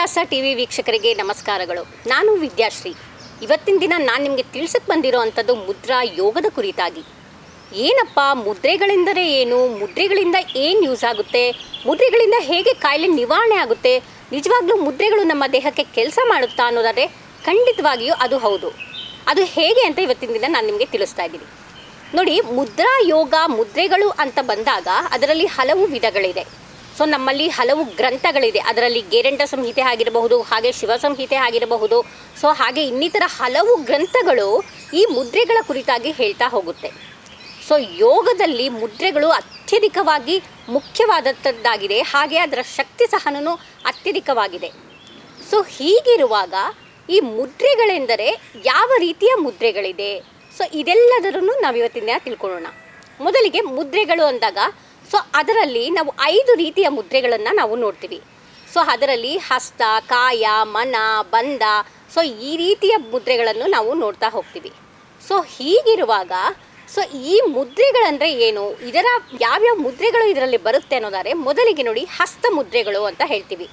ವಿದ್ಯಾಸ T V ವೀಕ್ಷಕರಿಗೆ ನಮಸ್ಕಾರಗಳು. ನಾನು ವಿದ್ಯಾಶ್ರೀ. ಇವತ್ತಿನ ದಿನ ನಾನು ನಿಮಗೆ ತಿಳಿಸಕ್ಕೆ ಬಂದಿರೋ ಅಂಥದ್ದು ಮುದ್ರಾ ಯೋಗದ ಕುರಿತಾಗಿ. ಏನಪ್ಪ ಮುದ್ರೆಗಳೆಂದರೆ ಏನು? ಮುದ್ರೆಗಳಿಂದ ಏನು ಯೂಸ್ ಆಗುತ್ತೆ? ಮುದ್ರೆಗಳಿಂದ ಹೇಗೆ ಕಾಯಿಲೆ ನಿವಾರಣೆ ಆಗುತ್ತೆ? ನಿಜವಾಗ್ಲೂ ಮುದ್ರೆಗಳು ನಮ್ಮ ದೇಹಕ್ಕೆ ಕೆಲಸ ಮಾಡುತ್ತಾ ಅನ್ನೋದಾದರೆ ಖಂಡಿತವಾಗಿಯೂ ಅದು ಹೌದು. ಅದು ಹೇಗೆ ಅಂತ ಇವತ್ತಿನ ದಿನ ನಾನು ನಿಮಗೆ ತಿಳಿಸ್ತಾ ಇದ್ದೀನಿ. ನೋಡಿ, ಮುದ್ರಾ ಯೋಗ ಮುದ್ರೆಗಳು ಅಂತ ಬಂದಾಗ ಅದರಲ್ಲಿ ಹಲವು ವಿಧಗಳಿದೆ. ಸೊ ನಮ್ಮಲ್ಲಿ ಹಲವು ಗ್ರಂಥಗಳಿದೆ. ಅದರಲ್ಲಿ ಗೇರಂಟ ಸಂಹಿತೆ ಆಗಿರಬಹುದು, ಹಾಗೆ ಶಿವ ಸಂಹಿತೆ ಆಗಿರಬಹುದು. ಸೊ ಹಾಗೆ ಇನ್ನಿತರ ಹಲವು ಗ್ರಂಥಗಳು ಈ ಮುದ್ರೆಗಳ ಕುರಿತಾಗಿ ಹೇಳ್ತಾ ಹೋಗುತ್ತೆ. ಸೊ ಯೋಗದಲ್ಲಿ ಮುದ್ರೆಗಳು ಅತ್ಯಧಿಕವಾಗಿ ಮುಖ್ಯವಾದದ್ದಾಗಿದೆ ಹಾಗೆ ಅದರ ಶಕ್ತಿ ಸಹನೂ ಅತ್ಯಧಿಕವಾಗಿದೆ. ಸೊ ಹೀಗಿರುವಾಗ ಈ ಮುದ್ರೆಗಳೆಂದರೆ ಯಾವ ರೀತಿಯ ಮುದ್ರೆಗಳಿದೆ? ಸೊ ಇದೆಲ್ಲದರೂ ನಾವು ಇವತ್ತಿನ ತಿಳ್ಕೊಳ್ಳೋಣ. ಮೊದಲಿಗೆ ಮುದ್ರೆಗಳು ಅಂದಾಗ ಸೊ ಅದರಲ್ಲಿ ನಾವು ಐದು ರೀತಿಯ ಮುದ್ರೆಗಳನ್ನು ನಾವು ನೋಡ್ತೀವಿ. ಸೊ ಅದರಲ್ಲಿ ಹಸ್ತ, ಕಾಯ, ಮನ ಬಂಧ ಸೊ ಈ ರೀತಿಯ ಮುದ್ರೆಗಳನ್ನು ನಾವು ನೋಡ್ತಾ ಹೋಗ್ತೀವಿ. ಸೊ ಹೀಗಿರುವಾಗ ಸೊ ಈ ಮುದ್ರೆಗಳಂದರೆ ಏನು? ಇದರ ಯಾವ್ಯಾವ ಮುದ್ರೆಗಳು ಇದರಲ್ಲಿ ಬರುತ್ತೆ ಅನ್ನೋದಾದರೆ ಮೊದಲಿಗೆ ನೋಡಿ ಹಸ್ತ ಮುದ್ರೆಗಳು ಅಂತ ಹೇಳ್ತೀವಿ.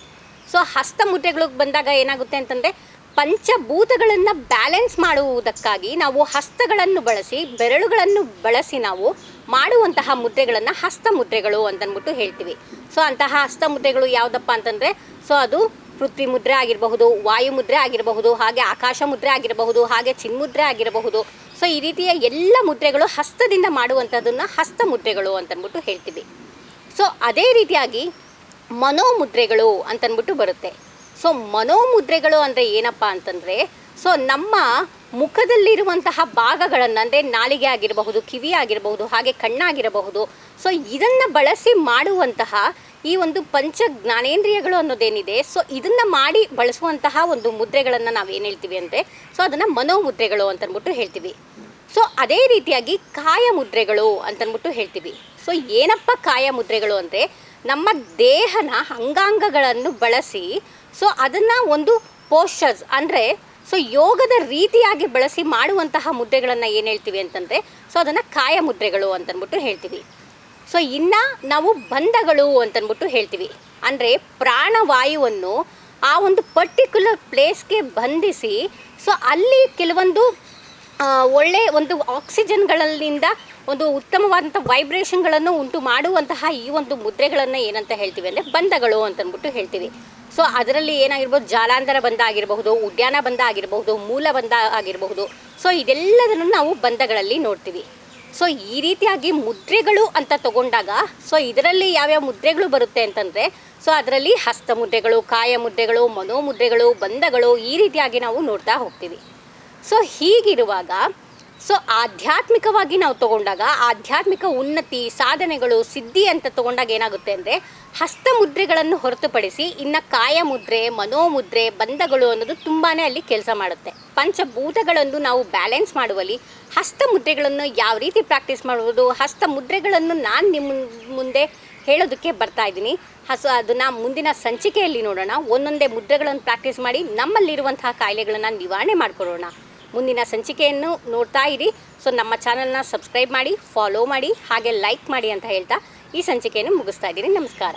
ಸೊ ಹಸ್ತ ಮುದ್ರೆಗಳಿಗೆ ಬಂದಾಗ ಏನಾಗುತ್ತೆ ಅಂತಂದರೆ ಪಂಚಭೂತಗಳನ್ನು ಬ್ಯಾಲೆನ್ಸ್ ಮಾಡುವುದಕ್ಕಾಗಿ ನಾವು ಹಸ್ತಗಳನ್ನು ಬಳಸಿ ಬೆರಳುಗಳನ್ನು ಬಳಸಿ ನಾವು ಮಾಡುವಂತಹ ಮುದ್ರೆಗಳನ್ನು ಹಸ್ತ ಮುದ್ರೆಗಳು ಅಂತಂದ್ಬಿಟ್ಟು ಹೇಳ್ತೀವಿ. ಸೊ ಅಂತಹ ಹಸ್ತ ಮುದ್ರೆಗಳು ಯಾವುದಪ್ಪ ಅಂತಂದರೆ ಸೊ ಅದು ಪೃಥ್ವಿ ಮುದ್ರೆ ಆಗಿರಬಹುದು, ವಾಯು ಮುದ್ರೆ ಆಗಿರಬಹುದು, ಹಾಗೆ ಆಕಾಶ ಮುದ್ರೆ ಆಗಿರಬಹುದು, ಹಾಗೆ ಚಿನ್ಮುದ್ರೆ ಆಗಿರಬಹುದು. ಸೊ ಈ ರೀತಿಯ ಎಲ್ಲ ಮುದ್ರೆಗಳು ಹಸ್ತದಿಂದ ಮಾಡುವಂಥದ್ದನ್ನು ಹಸ್ತ ಮುದ್ರೆಗಳು ಅಂತನ್ಬಿಟ್ಟು ಹೇಳ್ತೀವಿ. ಸೊ ಅದೇ ರೀತಿಯಾಗಿ ಮನೋಮುದ್ರೆಗಳು ಅಂತನ್ಬಿಟ್ಟು ಬರುತ್ತೆ. ಸೊ ಮನೋಮುದ್ರೆಗಳು ಅಂದರೆ ಏನಪ್ಪ ಅಂತಂದರೆ ಸೊ ನಮ್ಮ ಮುಖದಲ್ಲಿರುವಂತಹ ಭಾಗಗಳನ್ನು, ಅಂದರೆ ನಾಲಿಗೆ ಆಗಿರಬಹುದು, ಕಿವಿ ಆಗಿರಬಹುದು, ಹಾಗೆ ಕಣ್ಣಾಗಿರಬಹುದು. ಸೊ ಇದನ್ನು ಬಳಸಿ ಮಾಡುವಂತಹ ಈ ಒಂದು ಪಂಚ ಜ್ಞಾನೇಂದ್ರಿಯಗಳು ಅನ್ನೋದೇನಿದೆ ಸೊ ಇದನ್ನು ಮಾಡಿ ಬಳಸುವಂತಹ ಒಂದು ಮುದ್ರೆಗಳನ್ನು ನಾವು ಏನು ಹೇಳ್ತೀವಿ ಅಂದರೆ ಸೊ ಅದನ್ನು ಮನೋಮುದ್ರೆಗಳು ಅಂತಂದ್ಬಿಟ್ಟು ಹೇಳ್ತೀವಿ. ಸೊ ಅದೇ ರೀತಿಯಾಗಿ ಕಾಯ ಮುದ್ರೆಗಳು ಅಂತಂದ್ಬಿಟ್ಟು ಹೇಳ್ತೀವಿ. ಸೊ ಏನಪ್ಪ ಕಾಯ ಮುದ್ರೆಗಳು ಅಂದರೆ, ನಮ್ಮ ದೇಹನ ಅಂಗಾಂಗಗಳನ್ನು ಬಳಸಿ ಸೊ ಅದನ್ನು ಒಂದು ಪೋಸ್ಚರ್ಸ್ ಅಂದರೆ ಸೊ ಯೋಗದ ರೀತಿಯಾಗಿ ಬಳಸಿ ಮಾಡುವಂತಹ ಮುದ್ರೆಗಳನ್ನು ಏನು ಹೇಳ್ತೀವಿ ಅಂತಂದರೆ ಸೊ ಅದನ್ನು ಕಾಯ ಮುದ್ರೆಗಳು ಅಂತಂದ್ಬಿಟ್ಟು ಹೇಳ್ತೀವಿ. ಸೊ ಇನ್ನು ನಾವು ಬಂಧಗಳು ಅಂತಂದ್ಬಿಟ್ಟು ಹೇಳ್ತೀವಿ. ಅಂದರೆ ಪ್ರಾಣವಾಯುವನ್ನು ಆ ಒಂದು ಪರ್ಟಿಕ್ಯುಲರ್ ಪ್ಲೇಸ್ಗೆ ಬಂಧಿಸಿ ಸೊ ಅಲ್ಲಿ ಕೆಲವೊಂದು ಒಳ್ಳೆ ಒಂದು ಆಕ್ಸಿಜನ್ಗಳಲ್ಲಿಂದ ಒಂದು ಉತ್ತಮವಾದಂಥ ವೈಬ್ರೇಷನ್ಗಳನ್ನು ಉಂಟು ಮಾಡುವಂತಹ ಈ ಒಂದು ಮುದ್ರೆಗಳನ್ನು ಏನಂತ ಹೇಳ್ತೀವಿ ಅಂದರೆ ಬಂಧಗಳು ಅಂತಂದ್ಬಿಟ್ಟು ಹೇಳ್ತೀವಿ. ಸೊ ಅದರಲ್ಲಿ ಏನಾಗಿರ್ಬೋದು, ಜಾಲಾಂತರ ಬಂಧ ಆಗಿರಬಹುದು ಉದ್ಯಾನ ಬಂಧ ಆಗಿರಬಹುದು ಮೂಲ ಬಂಧ ಆಗಿರಬಹುದು ಸೊ ಇದೆಲ್ಲದನ್ನು ನಾವು ಬಂಧಗಳಲ್ಲಿ ನೋಡ್ತೀವಿ. ಸೊ ಈ ರೀತಿಯಾಗಿ ಮುದ್ರೆಗಳು ಅಂತ ತಗೊಂಡಾಗ ಸೊ ಇದರಲ್ಲಿ ಯಾವ್ಯಾವ ಮುದ್ರೆಗಳು ಬರುತ್ತೆ ಅಂತಂದರೆ ಸೊ ಅದರಲ್ಲಿ ಹಸ್ತ ಮುದ್ರೆಗಳು, ಕಾಯ ಮುದ್ರೆಗಳು, ಮನೋಮುದ್ರೆಗಳು, ಬಂಧಗಳು ಈ ರೀತಿಯಾಗಿ ನಾವು ನೋಡ್ತಾ ಹೋಗ್ತೀವಿ. ಸೊ ಹೀಗಿರುವಾಗ ಸೊ ಆಧ್ಯಾತ್ಮಿಕವಾಗಿ ನಾವು ತಗೊಂಡಾಗ ಆಧ್ಯಾತ್ಮಿಕ ಉನ್ನತಿ, ಸಾಧನೆಗಳು, ಸಿದ್ಧಿ ಅಂತ ತಗೊಂಡಾಗ ಏನಾಗುತ್ತೆ ಅಂದರೆ ಹಸ್ತಮುದ್ರೆಗಳನ್ನು ಹೊರತುಪಡಿಸಿ ಇನ್ನು ಕಾಯ ಮುದ್ರೆ ಮನೋಮುದ್ರೆ, ಬಂಧಗಳು ಅನ್ನೋದು ತುಂಬಾ ಅಲ್ಲಿ ಕೆಲಸ ಮಾಡುತ್ತೆ. ಪಂಚಭೂತಗಳನ್ನು ನಾವು ಬ್ಯಾಲೆನ್ಸ್ ಮಾಡುವಲ್ಲಿ ಹಸ್ತಮುದ್ರೆಗಳನ್ನು ಯಾವ ರೀತಿ ಪ್ರಾಕ್ಟೀಸ್ ಮಾಡುವುದು, ಹಸ್ತಮುದ್ರೆಗಳನ್ನು ನಾನು ನಿಮ್ಮ ಮುಂದೆ ಹೇಳೋದಕ್ಕೆ ಬರ್ತಾ ಇದ್ದೀನಿ. ಹಸ ಅದನ್ನು ಮುಂದಿನ ಸಂಚಿಕೆಯಲ್ಲಿ ನೋಡೋಣ. ಒಂದೊಂದೇ ಮುದ್ರೆಗಳನ್ನು ಪ್ರಾಕ್ಟೀಸ್ ಮಾಡಿ ನಮ್ಮಲ್ಲಿರುವಂತಹ ಕಾಯಿಲೆಗಳನ್ನು ನಿವಾರಣೆ ಮಾಡಿಕೊಳ್ಳೋಣ. ಮುಂದಿನ ಸಂಚಿಕೆಯನ್ನು ನೋಡ್ತಾ ಇರಿ. ಸೊ ನಮ್ಮ ಚಾನಲ್ನ ಸಬ್ಸ್ಕ್ರೈಬ್ ಮಾಡಿ ಫಾಲೋ ಮಾಡಿ, ಹಾಗೆ ಲೈಕ್ ಮಾಡಿ ಅಂತ ಹೇಳ್ತಾ ಈ ಸಂಚಿಕೆಯನ್ನು ಮುಗಿಸ್ತಾ ಇದ್ದೀನಿ. ನಮಸ್ಕಾರ.